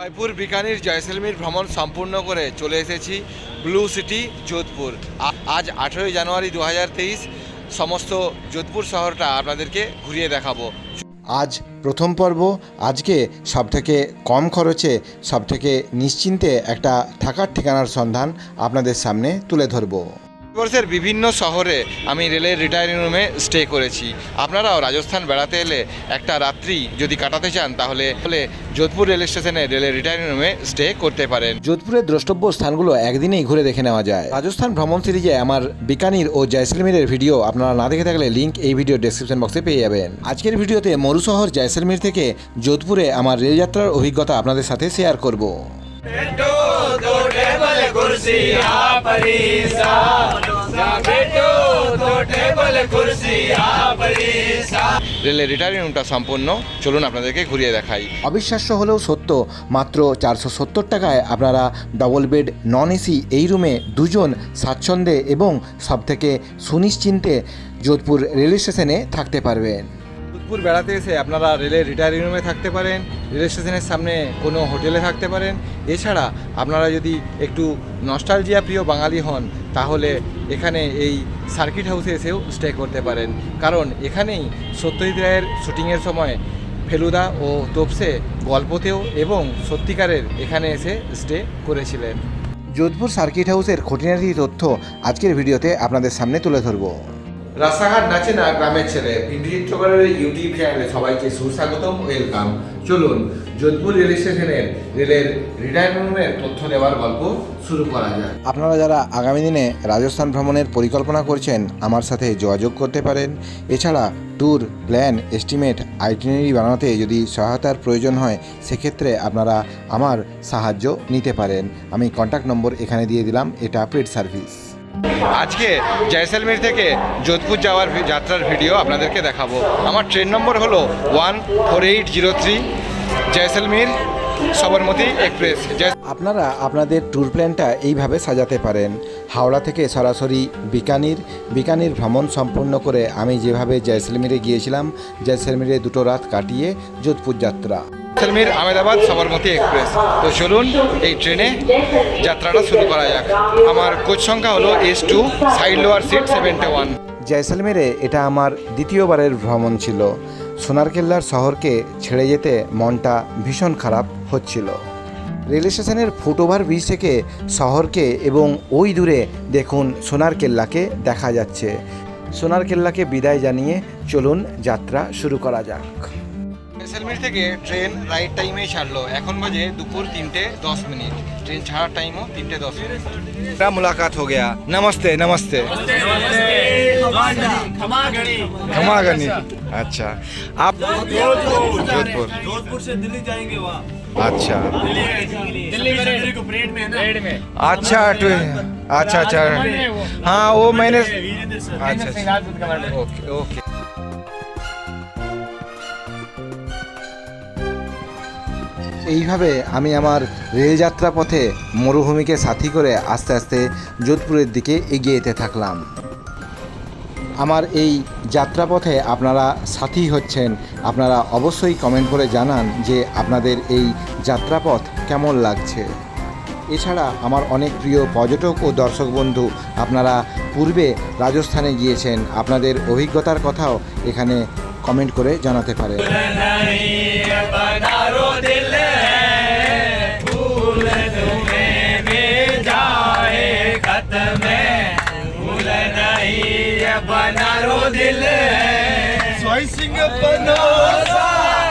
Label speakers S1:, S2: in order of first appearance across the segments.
S1: জয়পুর বিকানির জয়সলমীর ভ্রমণ সম্পূর্ণ করে চলে এসেছি ব্লু সিটি যোধপুর। আজ আঠেরোই জানুয়ারি দু হাজার তেইশ, সমস্ত যোধপুর শহরটা আপনাদেরকে ঘুরিয়ে দেখাবো।
S2: আজ প্রথম পর্ব, আজকে সবথেকে কম খরচে, সবথেকে নিশ্চিন্তে একটা থাকার ঠিকানার সন্ধান আপনাদের সামনে তুলে ধরবো।
S1: ভারতবর্ষের বিভিন্ন শহরে আমি রেলের রিটায়ারিং রুমে স্টে করেছি। আপনারাও রাজস্থান বেড়াতে এলে একটা রাত্রি যদি কাটাতে চান তাহলে ফলে যোধপুর রেল স্টেশনে রেলের রিটায়ারিং রুমে স্টে করতে পারেন।
S2: যোধপুরের দ্রষ্টব্য স্থানগুলো একদিনেই ঘুরে দেখে নেওয়া যায়। রাজস্থান ভ্রমণ সিরিজে আমার বিকানির ও জয়সলমীরের ভিডিও আপনারা না দেখে থাকলে লিঙ্ক এই ভিডিও ডেসক্রিপশন বক্সে পেয়ে যাবেন। আজকের ভিডিওতে মরুশহর জয়সলমীর থেকে যোধপুরে আমার রেলযাত্রার অভিজ্ঞতা আপনাদের সাথে শেয়ার করব।
S3: ટેબલ ખુરશી આ પરીસા જા બેઠો તો ટેબલ ખુરશી આ પરીસા
S1: রেলের রিটায়ারিং রুমটা সম্পূর্ণ চলুন আপনাদেরকে ঘুরিয়ে দেখাই
S2: অবিশ্বাস্য হলেও সত্য মাত্র চারশো সত্তর টাকায় আপনারা ডবল বেড নন এসি এই রুমে দুজন স্বাচ্ছন্দ্যে এবং সবথেকে সুনিশ্চিন্তে যোধপুর রেল স্টেশনে থাকতে পারবেন
S1: যোধপুর বেড়াতে এসে আপনারা রেলের রিটায়ারিং রুমে থাকতে পারেন, রেল স্টেশনের সামনে কোনো হোটেলে থাকতে পারেন। এছাড়া আপনারা যদি একটু নস্টালজিয়া প্রিয় বাঙালি হন, তাহলে এখানে এই সার্কিট হাউসে এসেও স্টে করতে পারেন। কারণ এখানেই সত্যজিৎ রায়ের শুটিংয়ের সময় ফেলুদা ও তোপসে গল্পতেও এবং সত্যিকারের এখানে এসে স্টে করেছিলেন।
S2: যোধপুর সার্কিট হাউসের খুঁটিনাটি তথ্য আজকের ভিডিওতে আপনাদের সামনে তুলে ধরবো।
S1: রাস্তাঘাট নাচে না গ্রামের ছেলে। পিন্ডি চিত্রকরের ইউটিউব চ্যানেলে সবাইকে সুস্বাগতম ওয়েলকাম চলুন, যোধপুর রেল স্টেশনের রেলের রিটায়ারমেন্টের তথ্য দেওয়ার গল্প শুরু করা যাক।
S2: আপনারা যারা আগামী দিনে রাজস্থান ভ্রমণের পরিকল্পনা করছেন, আমার সাথে যোগাযোগ করতে পারেন। এছাড়া ট্যুর প্ল্যান এস্টিমেট আইটিনারি বানাতে যদি সহায়তার প্রয়োজন হয়, সেক্ষেত্রে আপনারা আমার সাহায্য নিতে পারেন। আমি কন্ট্যাক্ট নম্বর এখানে দিয়ে দিলাম, এটা পেড সার্ভিস
S1: আজকে জয়সলমীর থেকে যোধপুর যাওয়ার যাত্রার ভিডিও আপনাদেরকে দেখাবো। আমার ট্রেন নম্বর হলো one four eight zero three Jaisalmer Sabarmati express.
S2: আপনারা আপনাদের ট্যুর প্ল্যানটা এইভাবে সাজাতে পারেন। হাওড়া থেকে সরাসরি বিকানির বিকানির ভ্রমণ সম্পূর্ণ করে আমি যেভাবে জয়সলমীরে গিয়েছিলাম, জয়সলমীরে দুটো রাত কাটিয়ে যোধপুর যাত্রা।
S1: জয়সলমীর আহমেদাবাদ সবরমতী এক্সপ্রেস। তো চলুন এই ট্রেনে যাত্রাটা শুরু করা যাক। আমার কোচ সংখ্যা হলো S two side lower seat seventy one
S2: জয়সলমেরে এটা আমার দ্বিতীয়বারের ভ্রমণ ছিল। সোনারকেল্লার শহরকে ছেড়ে যেতে মনটা ভীষণ খারাপ হচ্ছিল। রেল স্টেশনের ফুটওভার ব্রিজ থেকে শহরকে এবং ওই দূরে দেখুন সোনার কেল্লাকে দেখা যাচ্ছে। সোনার কেল্লাকে বিদায় জানিয়ে চলুন যাত্রা শুরু করা যাক।
S1: জয়সলমীর থেকে ট্রেন রাইট টাইমেই ছাড়লো এখন বাজে দুপুর তিনটে দশ মিনিট ट्रेन ছাড়ার টাইমও তিনটে দশ মিনিট मेरा मुलाकात हो गया नमस्ते नमस्ते क्षमा करनी अच्छा आप जोधपुर
S3: जोधपुर से दिल्ली जाएंगे वहाँ
S1: अच्छा
S3: दिल्ली में को परेड में है ना में
S1: अच्छा ट्वे- अच्छा अच्छा हाँ वो मैंने अच्छा अच्छा ओके ओके
S2: এইভাবে আমি আমার রেলযাত্রা পথে মরুভূমিকে সাথী করে আস্তে আস্তে যোধপুরের দিকে এগিয়ে যেতে থাকলাম। আমার এই যাত্রাপথে আপনারা সাথী হচ্ছেন, আপনারা অবশ্যই কমেন্ট করে জানান যে আপনাদের এই যাত্রাপথ কেমন লাগছে। এছাড়া আমার অনেক প্রিয় পর্যটক ও দর্শক বন্ধু আপনারা পূর্বে রাজস্থানে গিয়েছেন, আপনাদের অভিজ্ঞতার কথাও এখানে কমেন্ট করে জানাতে পারেন।
S3: સિંહ બનારો દિલ. સોય સિંહ બનારો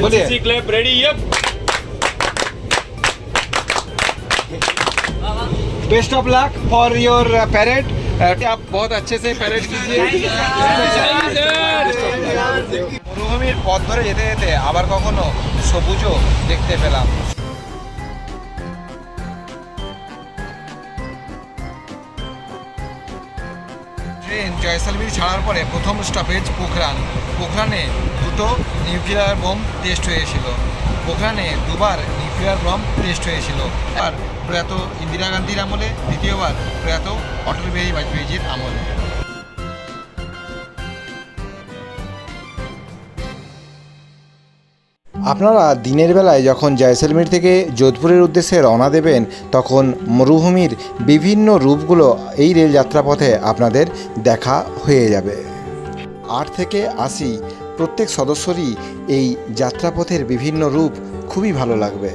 S1: बोलिए
S3: clip ready yup
S1: best of luck for your parade आप बहुत अच्छे से पैरेड कीजिए মরুভূমির পথ ধরে যেতে যেতে আবার কখনো সবুজও দেখতে পেলাম
S4: জয়সালমীর ছাড়ার পরে প্রথম স্টপেজ পোখরান। পোখরানে দুটো নিউক্লিয়ার বোম টেস্ট হয়েছিল। পোখরানে দুবার নিউক্লিয়ার বোম টেস্ট হয়েছিল। আর প্রয়াত ইন্দিরা গান্ধীর আমলে, দ্বিতীয়বার প্রয়াত অটল বিহারী বাজপেয়ীজির আমলে।
S1: আপনারা দিনের বেলায় যখন জয়সলমীর থেকে যোধপুরের উদ্দেশ্যে রওনা দেবেন, তখন মরুভূমির বিভিন্ন রূপগুলো এই রেল যাত্রাপথে আপনাদের দেখা হয়ে যাবে। আট থেকে আশি প্রত্যেক সদস্যরই এই যাত্রাপথের বিভিন্ন রূপ খুবই ভালো লাগবে।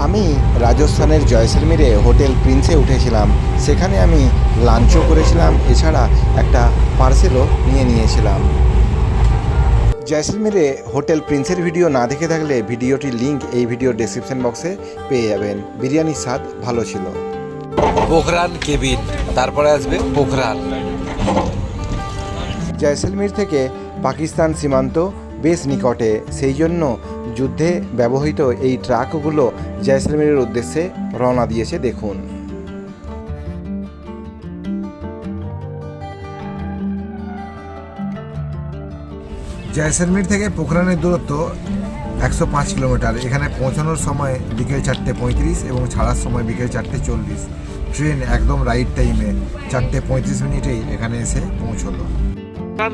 S1: আমি রাজস্থানের জয়সলমীরে হোটেল প্রিন্সে উঠেছিলাম। সেখানে আমি লাঞ্চও করেছিলাম। এছাড়া একটা পার্সেলও নিয়ে নিয়েছিলাম। জয়সলমীরে হোটেল প্রিন্সের ভিডিও না দেখে থাকলে ভিডিওটির লিংক এই ভিডিও ডেসক্রিপশন বক্সে পেয়ে যাবেন। বিরিয়ানির স্বাদ ভালো ছিল।
S4: পোখরান কেবিন তারপরে আসবে পোখরান।
S1: জয়সলমীর থেকে পাকিস্তান সীমান্ত বেশ নিকটে সেই জন্য যুদ্ধে ব্যবহৃত এই ট্রাকগুলো জয়সলমীরের উদ্দেশ্যে রওনা দিয়েছে দেখুন। জয়সলমীর থেকে পোখরানের দূরত্ব একশো পাঁচ কিলোমিটার। এখানে পৌঁছানোর সময় বিকেল চারটে পঁয়ত্রিশ এবং ছাড়ার সময় বিকেল চারটে চল্লিশ। ট্রেন একদম রাইট টাইমে চারটে পঁয়ত্রিশ মিনিটেই এখানে এসে পৌঁছলো।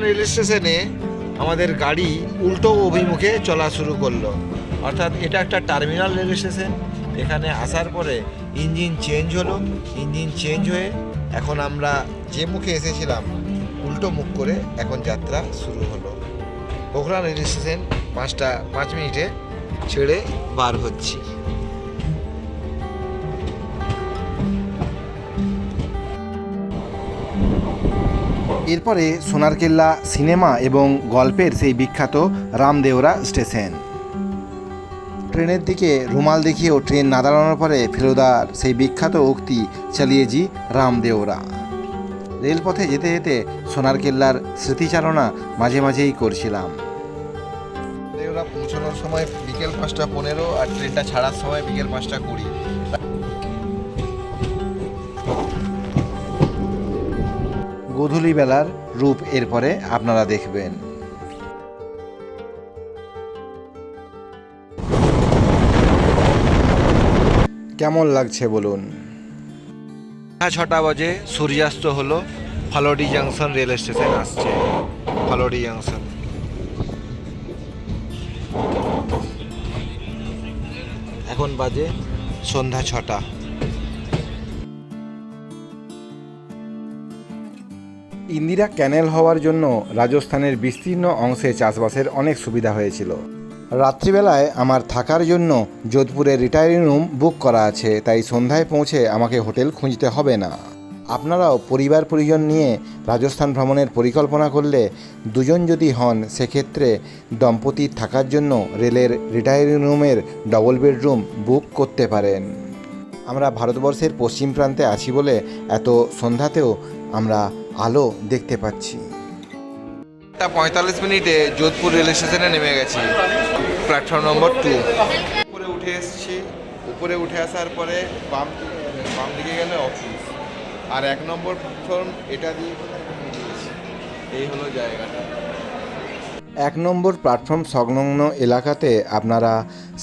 S1: রেল স্টেশনে আমাদের গাড়ি উল্টো অভিমুখে চলা শুরু করল।
S4: অর্থাৎ এটা একটা টার্মিনাল রেল স্টেশন। এখানে আসার পরে ইঞ্জিন চেঞ্জ হলো। ইঞ্জিন চেঞ্জ হয়ে এখন আমরা যে মুখে এসেছিলাম, উল্টো মুখ করে এখন যাত্রা শুরু হলো। পোখরান রেল স্টেশন পাঁচটা, পাঁচ মিনিটে ছেড়ে বার হচ্ছি।
S1: এরপরে সোনারকেল্লা সিনেমা এবং গল্পের সেই বিখ্যাত রামদেওরা স্টেশন। ট্রেনের দিকে রুমাল দেখিয়েও ট্রেন না দাঁড়ানোর পরে ফেলুদার সেই বিখ্যাত উক্তি চালিয়ে জি রামদেওরা। রেলপথে যেতে যেতে সোনারকেল্লার স্মৃতিচারণা মাঝে মাঝেই করছিলাম।
S4: ওরা পৌঁছানোর সময় বিকেল পাঁচটা পনেরো আর ট্রেনটা ছাড়ার সময় বিকেল পাঁচটা কুড়ি।
S1: গোধূলি বেলার রূপ এরপরে আপনারা দেখবেন। কেমন লাগছে বলুন?
S4: ছটা বাজে, সূর্যাস্ত হলো ফালোডি জাংশন রেল স্টেশন আসছে ফালোডি জাংশন। এখন বাজে সন্ধ্যা ছটা।
S1: ইন্দিরা ক্যানেল হওয়ার জন্য রাজস্থানের বিস্তীর্ণ অংশে চাষবাসের অনেক সুবিধা হয়েছিল। রাত্রিবেলায় আমার থাকার জন্য যোধপুরে রিটায়ারিং রুম বুক করা আছে, তাই সন্ধ্যায় পৌঁছে আমাকে হোটেল খুঁজতে হবে না। আপনারাও পরিবার পরিজন নিয়ে রাজস্থান ভ্রমণের পরিকল্পনা করলে দুজন যদি হন, সেক্ষেত্রে দম্পতির থাকার জন্য রেলের রিটায়ারিং রুমের ডবল বেডরুম বুক করতে পারেন। আমরা ভারতবর্ষের পশ্চিম প্রান্তে আছি বলে এত সন্ধ্যাতেও আমরা আলো দেখতে পাচ্ছি।
S4: একটা পঁয়তাল্লিশ মিনিটে যোধপুর রেল স্টেশনে নেমে গেছি। Platform number two. উপরে উঠে এসেছি। উপরে উঠে আসার পরে বাম বাম দিকে গেলে অফিস আর এক নম্বর প্ল্যাটফর্ম এটা দিয়ে। এই হলো জায়গাটা।
S1: এক নম্বর প্ল্যাটফর্ম সংলগ্ন এলাকাতে আপনারা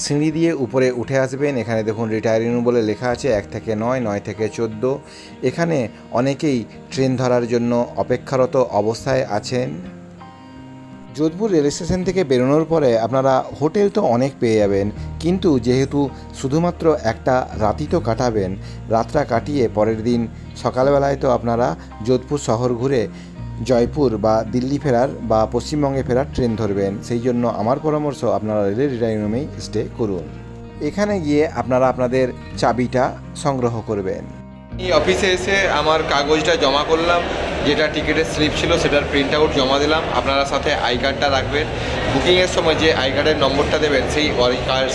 S1: সিঁড়ি দিয়ে উপরে উঠে আসবেন। এখানে দেখুন রিটায়ারিং বলে লেখা আছে, এক থেকে নয় নয় থেকে চোদ্দ। এখানে অনেকেই ট্রেন ধরার জন্য অপেক্ষারত অবস্থায় আছেন। যোধপুর রেল স্টেশন থেকে বেরোনোর পরে আপনারা হোটেল তো অনেক পেয়ে যাবেন, কিন্তু যেহেতু শুধুমাত্র একটা রাতই তো কাটাবেন, রাতটা কাটিয়ে পরের দিন সকালবেলায় তো আপনারা যোধপুর শহর ঘুরে জয়পুর বা দিল্লি ফেরার বা পশ্চিমবঙ্গে ফেরার ট্রেন ধরবেন। সেই জন্য আমার পরামর্শ আপনারা রেলের রিটায়ারিং রুমেই স্টে করুন। এখানে গিয়ে আপনারা আপনাদের চাবিটা সংগ্রহ করবেন।
S4: এই অফিসে এসে আমার কাগজটা জমা করলাম যেটা টিকিটের স্লিপ ছিল সেটার প্রিন্ট আউট জমা দিলাম। আপনারা সাথে আই কার্ডটা রাখবেন। বুকিংয়ের সময় যে আই কার্ডের নম্বরটা দেবেন সেই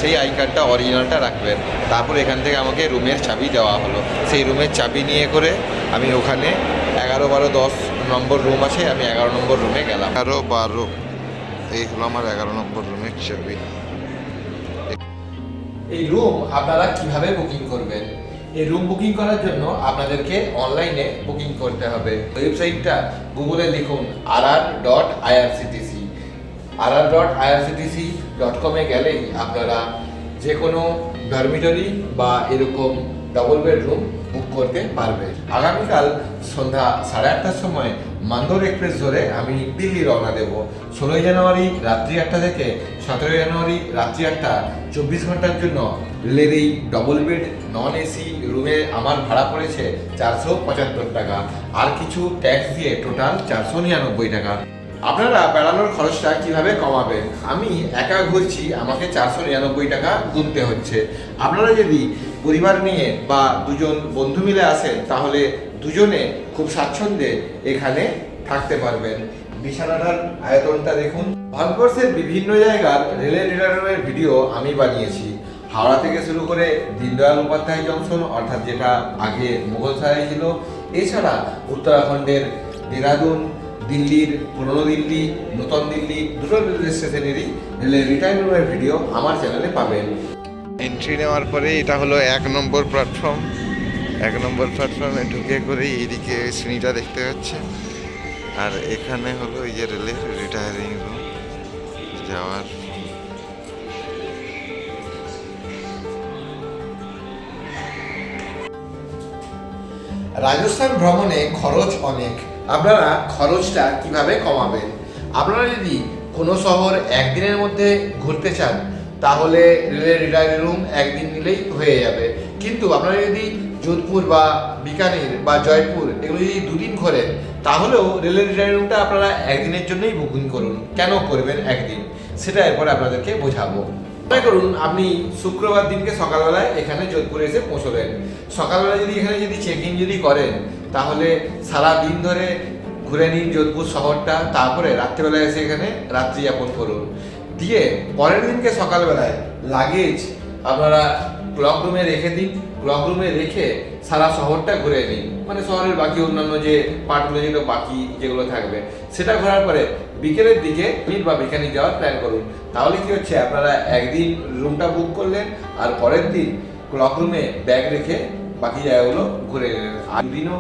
S4: সেই আই কার্ডটা অরিজিনালটা রাখবেন। তারপর এখান থেকে আমাকে রুমের চাবি দেওয়া হলো। সেই রুমের চাবি নিয়ে করে আমি ওখানে এগারো বারো দশ নম্বর রুম আছে আমি এগারো নম্বর রুমে গেলাম। এগারো বারো এই হলো আমার এগারো নম্বর রুমের চাবি এই রুম আপনারা কীভাবে বুকিং করবেন?
S1: এই রুম বুকিং করার জন্য আপনাদেরকে অনলাইনে বুকিং করতে হবে। ওয়েবসাইটটা গুগলে লিখুন R R dot IRCTC R R dot IRCTC dot কমে গেলেই আপনারা যে কোনো ডরমিটরি বা এরকম ডবল বেডরুম বুক করতে পারবে। আগামীকাল সন্ধ্যা সাড়ে আটটার সময় মান্দর এক্সপ্রেস ধরে আমি দিল্লি রওনা দেব। ষোলোই জানুয়ারি রাত্রি আটটা থেকে সতেরোই জানুয়ারি রাত্রি আটটা চব্বিশ ঘণ্টার জন্য রেলের এই ডবল বেড নন এসি রুমে আমার ভাড়া পড়েছে চারশো পঁচাত্তর টাকা। আর কিছু ট্যাক্স দিয়ে টোটাল চারশো নিরানব্বই টাকা। আপনারা বেড়ানোর খরচটা কীভাবে কমাবেন? আমি একা ঘুরছি, আমাকে চারশো নিরানব্বই টাকা গুনতে হচ্ছে। আপনারা যদি পরিবার নিয়ে বা দুজন বন্ধু মিলে আসেন, তাহলে দুজনে খুব স্বাচ্ছন্দ্যে এখানে থাকতে পারবেন। বিছানাটার আয়তনটা দেখুন। ভারতবর্ষের বিভিন্ন জায়গার রেলের রিটার্নের ভিডিও আমি বানিয়েছি। হাওড়া থেকে শুরু করে দীনদয়াল উপাধ্যায় জংশন, অর্থাৎ যেটা আগে মুঘল সারাই ছিল। এছাড়া উত্তরাখণ্ডের দেরাদুন, দিল্লির, পুরনো দিল্লি, নতুন দিল্লি, দুটো রেল স্টেশনেরই রেলের রিটার্নের ভিডিও আমার চ্যানেলে পাবেন।
S5: এন্ট্রি নেওয়ার পরে এটা হলো এক নম্বর প্ল্যাটফর্ম এক নম্বর প্ল্যাটফর্মে ঢুকে করে এইদিকে শ্রেণীটা দেখতে পাচ্ছে আর এখানে হলো এই যে রেলের রিটায়ারিং রুম যাওয়ার
S1: রাজস্থান ভ্রমণে খরচ অনেক। আপনারা খরচটা কীভাবে কমাবেন? আপনারা যদি কোনো শহর একদিনের মধ্যে ঘুরতে চান, তাহলে রেলের রিটায়ারিং রুম একদিন নিলেই হয়ে যাবে। কিন্তু আপনারা যদি যোধপুর বা বিকানির বা জয়পুর এগুলো যদি দুদিন ঘোরেন, তাহলেও রেলের রিটায়ারিং রুমটা আপনারা একদিনের জন্যই বুকিং করুন। কেন করবেন একদিন? সেটা এরপরে আপনাদেরকে বোঝাবো। মনে করুন, আপনি শুক্রবার দিনকে সকালবেলায় এখানে যোধপুরে এসে পৌঁছলেন। সকালবেলা যদি এখানে যদি চেক ইন যদি করেন, তাহলে সারা দিন ধরে ঘুরে নিন যোধপুর শহরটা, তারপরে রাত্রিবেলায় এসে এখানে রাত্রি যাপন করুন। দিয়ে পরের দিনকে সকালবেলায় লাগেজ আপনারা ক্লক রুমে রেখে দিন ক্লক রুমে রেখে সারা শহরটা ঘুরে নিন। মানে শহরের বাকি অন্যান্য যে পার্টগুলো যেগুলো বাকি যেগুলো থাকবে, সেটা ঘোরার পরে বিকেলের দিকে মিট বা বিকানি যাওয়ার প্ল্যান করুন। তাহলে কি হচ্ছে? আপনারা একদিন রুমটা বুক করলেন, আর পরের দিন ক্লক রুমে ব্যাগ রেখে বাকি জায়গাগুলো ঘুরে নিলেন। আর দিনও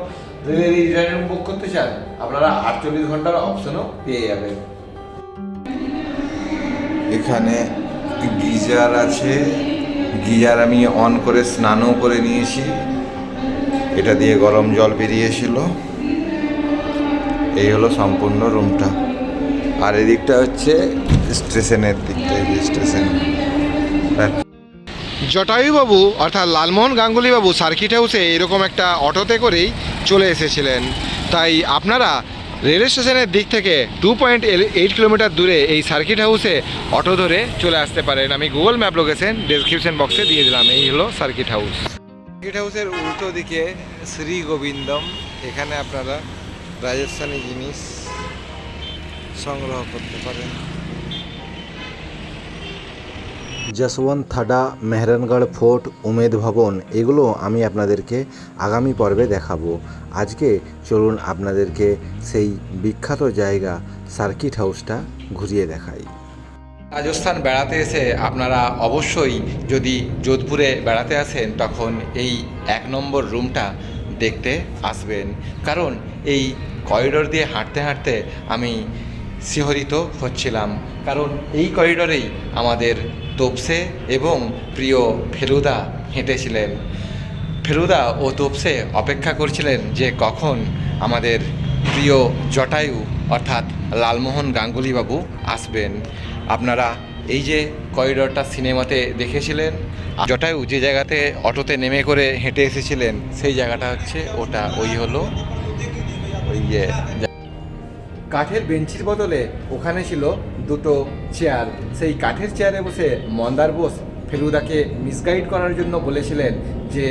S1: রেলের রিটার্ন রুম বুক করতে চান, আপনারা আটচল্লিশ ঘণ্টার অপশনও পেয়ে যাবেন।
S5: এখানে গিজার আছে। গিজার আমি অন করে, স্নানও করে নিয়েছি। এটা দিয়ে গরম জল বেরিয়েছিল। এই হলো সম্পূর্ণ রুমটা আর এদিকটা হচ্ছে স্টেশনের দিকটা এই স্টেশন।
S1: জটায়ুবাবু অর্থাৎ লালমোহন গাঙ্গুলি বাবু সার্কিট হাউসে এরকম একটা অটোতে করেই চলে এসেছিলেন। তাই আপনারা রেল স্টেশনের দিক থেকে টু পয়েন্ট এইট কিলোমিটার দূরে এই সার্কিট হাউসে অটো ধরে চলে আসতে পারেন। আমি গুগল ম্যাপ লোকেশন ডেসক্রিপশন বক্সে দিয়ে দিলাম এই হলো সার্কিট হাউস।
S5: সার্কিট হাউসের উল্টো দিকে শ্রী গোবিন্দম এখানে আপনারা রাজস্থানী জিনিস সংগ্রহ করতে পারেন।
S2: যশবন্ত থাডা মেহরানগড় ফোর্ট উমেদ ভবন এগুলো আমি আপনাদেরকে আগামী পর্বে দেখাবো। আজকে চলুন আপনাদেরকে সেই বিখ্যাত জায়গা সার্কিট হাউসটা ঘুরিয়ে দেখাই।
S1: রাজস্থান বেড়াতে এসে আপনারা অবশ্যই যদি যোধপুরে বেড়াতে আসেন তখন এই এক নম্বর রুমটা দেখতে আসবেন। কারণ এই করিডোর দিয়ে হাঁটতে হাঁটতে আমি শিহরিত হচ্ছিলাম। কারণ এই করিডোরেই আমাদের তোপসে এবং প্রিয় ফেলুদা হেঁটেছিলেন। ফেলুদা ও তোপসে অপেক্ষা করছিলেন যে কখন আমাদের প্রিয় জটায়ু, অর্থাৎ লালমোহন গাঙ্গুলিবাবু আসবেন। আপনারা এই যে করিডোরটা সিনেমাতে দেখেছিলেন, জটায়ু যে জায়গাতে অটোতে নেমে করে হেঁটে এসেছিলেন, সেই জায়গাটা হচ্ছে ওটা। ওই হলো ওই যে কাঠের বেঞ্চির বদলে ওখানে ছিল দুটো চেয়ার সেই কাঠের চেয়ারে বসে মন্দার বোস ফেলুদাকে মিসগাইড করার জন্য বলেছিলেন যে,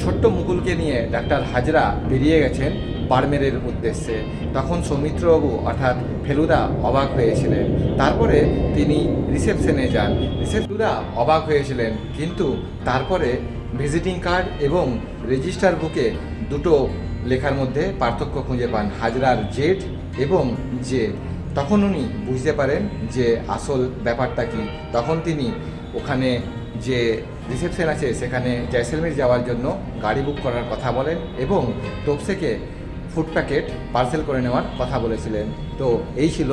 S1: ছোট্ট মুকুলকে নিয়ে ডাক্তার হাজরা বেরিয়ে গেছেন বাড়মেরের উদ্দেশ্যে। তখন সৌমিত্রবাবু অর্থাৎ ফেলুদা অবাক হয়েছিলেন। তারপরে তিনি রিসেপশনে যান। রিসেপশনুদা অবাক হয়েছিলেন, কিন্তু তারপরে ভিজিটিং কার্ড এবং রেজিস্টার বুকে দুটো লেখার মধ্যে পার্থক্য খুঁজে পান হাজরার জেড এবং যে তখন উনি বুঝতে পারেন যে আসল ব্যাপারটা কি। তখন তিনি ওখানে যে রিসেপশন আছে, সেখানে জয়সলমীর যাওয়ার জন্য গাড়ি বুক করার কথা বলেন এবং তোপসেকে ফুড প্যাকেট পার্সেল করে নেওয়ার কথা বলেছিলেন। তো এই ছিল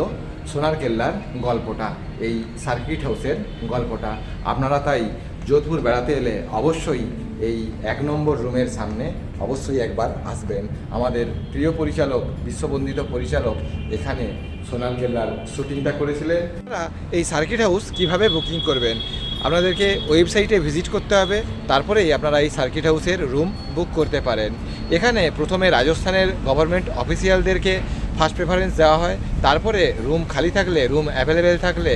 S1: সোনার কেল্লার গল্পটা, এই সার্কিট হাউসের গল্পটা। আপনারা তাই যোধপুর বেড়াতে এলে অবশ্যই এই এক নম্বর রুমের সামনে অবশ্যই একবার আসবেন। আমাদের প্রিয় পরিচালক, বিশ্ববন্দিত পরিচালক এখানে সোনাল কেল্লার শুটিংটা করেছিলেন। আপনারা এই সার্কিট হাউস কীভাবে বুকিং করবেন? আপনাদেরকে ওয়েবসাইটে ভিজিট করতে হবে, তারপরেই আপনারা এই সার্কিট হাউসের রুম বুক করতে পারেন। এখানে প্রথমে রাজস্থানের গভর্নমেন্ট অফিসিয়ালদেরকে ফার্স্ট প্রেফারেন্স দেওয়া হয়, তারপরে রুম খালি থাকলে, রুম অ্যাভেলেবেল থাকলে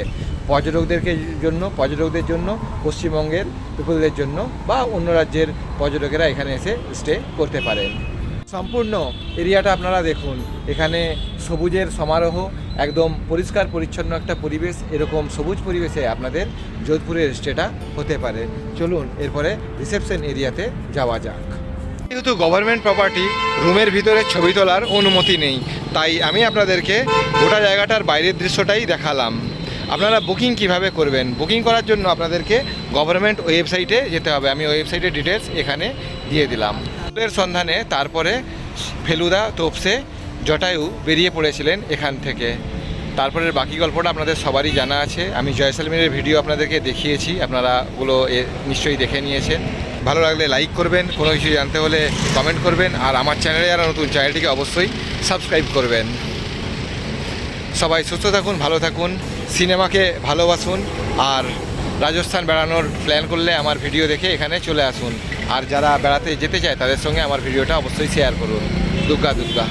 S1: পর্যটকদেরকে জন্য, পর্যটকদের জন্য, পশ্চিমবঙ্গের পিপলদের জন্য বা অন্য রাজ্যের পর্যটকেরা এখানে এসে স্টে করতে পারেন। সম্পূর্ণ এরিয়াটা আপনারা দেখুন। এখানে সবুজের সমারোহ, একদম পরিষ্কার, পরিচ্ছন্ন একটা পরিবেশ, এরকম সবুজ পরিবেশে আপনাদের যোধপুরের স্টেটা হতে পারে। চলুন, এরপরে রিসেপশন এরিয়াতে যাওয়া যাক। যেহেতু গভর্নমেন্ট প্রপার্টি রুমের ভিতরে ছবি তোলার অনুমতি নেই, তাই আমি আপনাদেরকে গোটা জায়গাটার বাইরের দৃশ্যটাই দেখালাম। আপনারা বুকিং কীভাবে করবেন? বুকিং করার জন্য আপনাদেরকে গভর্নমেন্ট ওয়েবসাইটে যেতে হবে। আমি ওয়েবসাইটের ডিটেলস এখানে দিয়ে দিলাম। এর সন্ধানে তারপরে ফেলুদা তোপসে জটায়ু বেরিয়ে পড়েছিলেন এখান থেকে। তারপরের বাকি গল্পটা আপনাদের সবারই জানা আছে। আমি জয়সলমীরের ভিডিও আপনাদেরকে দেখিয়েছি। আপনারা ওগুলো নিশ্চয়ই দেখে নিয়েছেন। ভালো লাগলে লাইক করবেন। কোনো কিছু জানতে হলে কমেন্ট করবেন। আর আমার চ্যানেলে যারা নতুন চ্যানেলটিকে অবশ্যই সাবস্ক্রাইব করবেন। সবাই সুস্থ থাকুন, ভালো থাকুন। সিনেমাকে ভালোবাসুন আর রাজস্থান বেড়ানোর প্ল্যান করলে আমার ভিডিও দেখে এখানে চলে আসুন। আর যারা বেড়াতে যেতে চায় তাদের সঙ্গে আমার ভিডিওটা অবশ্যই শেয়ার করুন। দুর্গা দুর্গা